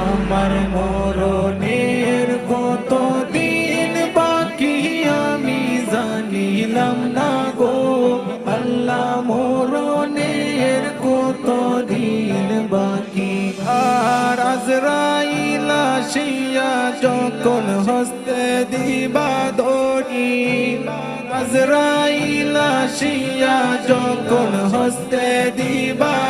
আমার মরণের কত দিন বাকি আমি জানিলাম না গো। আল্লাহ, মরণের কত দিন বাকি? আর আজরাইলা শিয়া যখন হস্তে দিবা দড়ি আজরাইলা শিয়া যখন হস্তে দিবা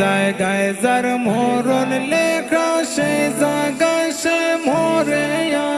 জায়গায় যার মরণ লেখা, সে জায়গায় সে মরে।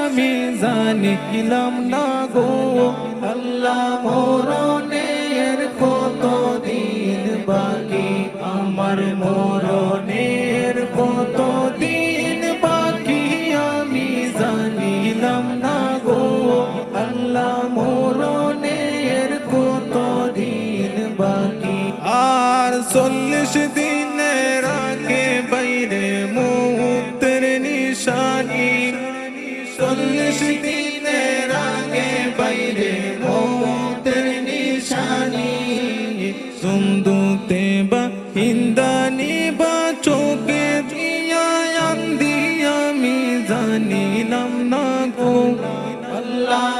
আমি জানিলাম না গো, আল্লাহ মরণের কত দিন বাকি? আমার মরণের কত দিন বাকি? আমি জানিলাম না গো, আল্লাহ মরণের কত দিন বাকি? আর চল্লিশ দিনের বা হিন্দানি বা চোখে দিয়া আমি জানিলাম না গো। আল্লাহ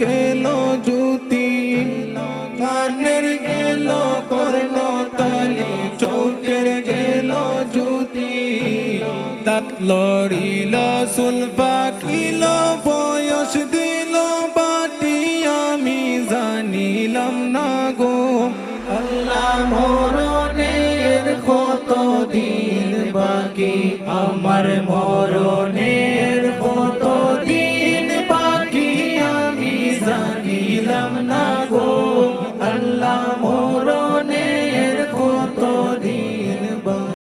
গেল জুতি কানের গেল কর্ণ তালি চৌকের গেল জুতি তাত লড়িল সুল পাকিল, বয়স দিল বাটি, আমি জানিলাম না গো। আল্লাহ মরণের কত দিন বাকি? আমার মরণের